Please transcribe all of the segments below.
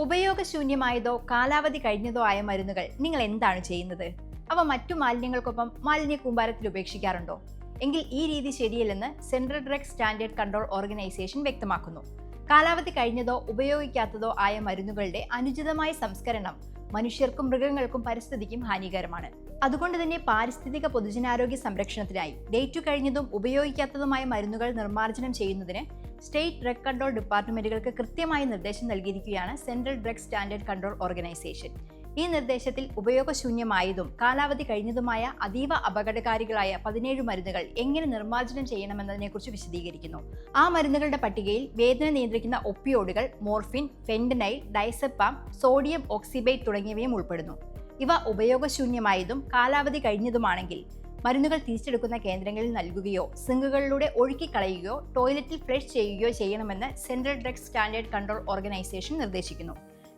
ഉപയോഗശൂന്യമായതോ കാലാവധി കഴിഞ്ഞതോ ആയ മരുന്നുകൾ നിങ്ങൾ എന്താണ് ചെയ്യുന്നത്? അവ മറ്റു മാലിന്യങ്ങൾക്കൊപ്പം മാലിന്യ കൂമ്പാരത്തിൽ ഉപേക്ഷിക്കാറുണ്ടോ? എങ്കിൽ ഈ രീതി ശരിയല്ലെന്ന് central drug standard control organisation വ്യക്തമാക്കുന്നു. കാലാവധി കഴിഞ്ഞതോ ഉപയോഗിക്കാത്തതോ ആയ മരുന്നുകളുടെ അനുചിതമായ സംസ്കരണം മനുഷ്യർക്കും മൃഗങ്ങൾക്കും പരിസ്ഥിതിക്കും ഹാനികരമാണ്. അതുകൊണ്ട് തന്നെ പാരിസ്ഥിതിക പൊതുജനാരോഗ്യ സംരക്ഷണത്തിനായി ഡേറ്റു കഴിഞ്ഞതും ഉപയോഗിക്കാത്തതുമായ മരുന്നുകൾ നിർമ്മാർജനം ചെയ്യുന്നതിന് സ്റ്റേറ്റ് ഡ്രഗ് കൺട്രോൾ ഡിപ്പാർട്ട്മെന്റുകൾക്ക് കൃത്യമായ നിർദ്ദേശം നൽകിയിരിക്കുകയാണ് central drug standard control organisation. ഈ നിർദ്ദേശത്തിൽ ഉപയോഗശൂന്യമായതും കാലാവധി കഴിഞ്ഞതുമായ അതീവ അപകടകാരികളായ പതിനേഴ് മരുന്നുകൾ എങ്ങനെ നിർമ്മാർജനം ചെയ്യണമെന്നതിനെക്കുറിച്ച് വിശദീകരിക്കുന്നു. ആ മരുന്നുകളുടെ പട്ടികയിൽ വേദന നിയന്ത്രിക്കുന്ന ഒപ്പിയോഡുകൾ മോർഫിൻ ഫെൻഡനൈൽ ഡൈസപ്പാം സോഡിയം ഓക്സിബേറ്റ് തുടങ്ങിയവയും ഉൾപ്പെടുന്നു. ഇവ ഉപയോഗശൂന്യമായതും കാലാവധി കഴിഞ്ഞതുമാണെങ്കിൽ മരുന്നുകൾ തിരിച്ചെടുക്കുന്ന കേന്ദ്രങ്ങളിൽ നൽകുകയോ സിങ്കുകളിലൂടെ ഒഴുക്കിക്കളയുകയോ ടോയ്ലറ്റിൽ ഫ്ലഷ് ചെയ്യുകയോ ചെയ്യണമെന്ന് central drugs standard control organisation നിർദ്ദേശിക്കുന്നു.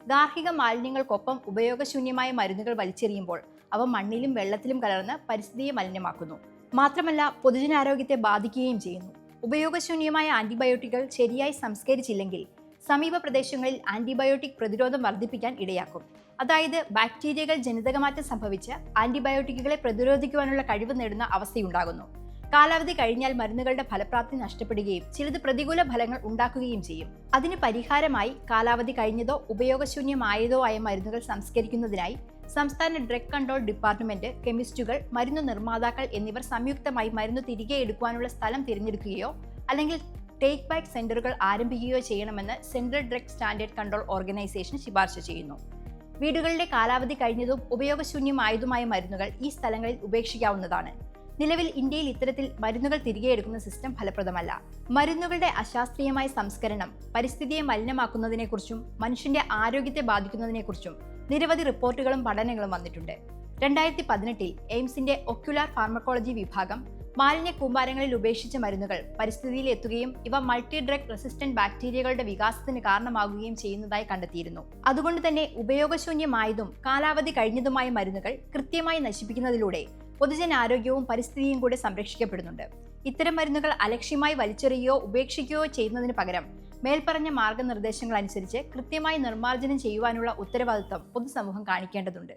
ഗാർഹിക മാലിന്യങ്ങൾക്കൊപ്പം ഉപയോഗശൂന്യമായ മരുന്നുകൾ വലിച്ചെറിയുമ്പോൾ അവ മണ്ണിലും വെള്ളത്തിലും കലർന്ന് പരിസ്ഥിതിയെ മലിനമാക്കുന്നു. മാത്രമല്ല പൊതുജനാരോഗ്യത്തെ ബാധിക്കുകയും ചെയ്യുന്നു. ഉപയോഗശൂന്യമായ ആന്റിബയോട്ടിക്കുകൾ ശരിയായി സംസ്കരിച്ചില്ലെങ്കിൽ സമീപ പ്രദേശങ്ങളിൽ ആന്റിബയോട്ടിക് പ്രതിരോധം വർദ്ധിപ്പിക്കാൻ ഇടയാക്കും. അതായത് ബാക്ടീരിയകൾ ജനിതകമാറ്റം സംഭവിച്ച് ആന്റിബയോട്ടിക്കുകളെ പ്രതിരോധിക്കുവാനുള്ള കഴിവ് നേടുന്ന അവസ്ഥയുണ്ടാകുന്നു. കാലാവധി കഴിഞ്ഞാൽ മരുന്നുകളുടെ ഫലപ്രാപ്തി നഷ്ടപ്പെടുകയും ചിലത് പ്രതികൂല ഫലങ്ങൾ ഉണ്ടാക്കുകയും ചെയ്യും. അതിന് പരിഹാരമായി കാലാവധി കഴിഞ്ഞതോ ഉപയോഗശൂന്യമായതോ ആയ മരുന്നുകൾ സംസ്കരിക്കുന്നതിനായി സംസ്ഥാന ഡ്രഗ് കൺട്രോൾ ഡിപ്പാർട്ട്മെന്റ് കെമിസ്റ്റുകൾ മരുന്ന് നിർമ്മാതാക്കൾ എന്നിവർ സംയുക്തമായി മരുന്ന് തിരികെ എടുക്കുവാനുള്ള സ്ഥലം തിരഞ്ഞെടുക്കുകയോ അല്ലെങ്കിൽ ടേക്ക് ബാക്ക് സെന്ററുകൾ ആരംഭിക്കുകയോ ചെയ്യണമെന്ന് central drug standard control organisation ശുപാർശ ചെയ്യുന്നു. വീടുകളുടെ കാലാവധി കഴിഞ്ഞതും ഉപയോഗശൂന്യമായതുമായ മരുന്നുകൾ ഈ സ്ഥലങ്ങളിൽ ഉപേക്ഷിക്കാവുന്നതാണ്. നിലവിൽ ഇന്ത്യയിൽ ഇത്തരത്തിൽ മരുന്നുകൾ തിരികെ എടുക്കുന്ന സിസ്റ്റം ഫലപ്രദമല്ല. മരുന്നുകളുടെ അശാസ്ത്രീയമായ സംസ്കരണം പരിസ്ഥിതിയെ മലിനമാക്കുന്നതിനെക്കുറിച്ചും മനുഷ്യന്റെ ആരോഗ്യത്തെ ബാധിക്കുന്നതിനെക്കുറിച്ചും നിരവധി റിപ്പോർട്ടുകളും പഠനങ്ങളും വന്നിട്ടുണ്ട്. രണ്ടായിരത്തി പതിനെട്ടിൽ എയിംസിന്റെ ഒക്യുലാർ ഫാർമക്കോളജി വിഭാഗം മാലിന്യ കൂമ്പാരങ്ങളിൽ ഉപേക്ഷിച്ച മരുന്നുകൾ പരിസ്ഥിതിയിൽ എത്തുകയും ഇവ മൾട്ടി ഡ്രഗ് റെസിസ്റ്റന്റ് ബാക്ടീരിയകളുടെ വികാസത്തിന് കാരണമാകുകയും ചെയ്യുന്നതായി കണ്ടെത്തിയിരുന്നു. അതുകൊണ്ട് തന്നെ ഉപയോഗശൂന്യമായതും കാലാവധി കഴിഞ്ഞതുമായ മരുന്നുകൾ കൃത്യമായി നശിപ്പിക്കുന്നതിലൂടെ പൊതുജനാരോഗ്യവും പരിസ്ഥിതിയും കൂടെ സംരക്ഷിക്കപ്പെടുന്നുണ്ട്. ഇത്തരം മരുന്നുകൾ അലക്ഷ്യമായി വലിച്ചെറിയുകയോ ഉപേക്ഷിക്കുകയോ ചെയ്യുന്നതിന് പകരം മേൽപ്പറഞ്ഞ മാർഗനിർദ്ദേശങ്ങൾ അനുസരിച്ച് കൃത്യമായി നിർമ്മാർജനം ചെയ്യുവാനുള്ള ഉത്തരവാദിത്വം പൊതുസമൂഹം കാണിക്കേണ്ടതുണ്ട്.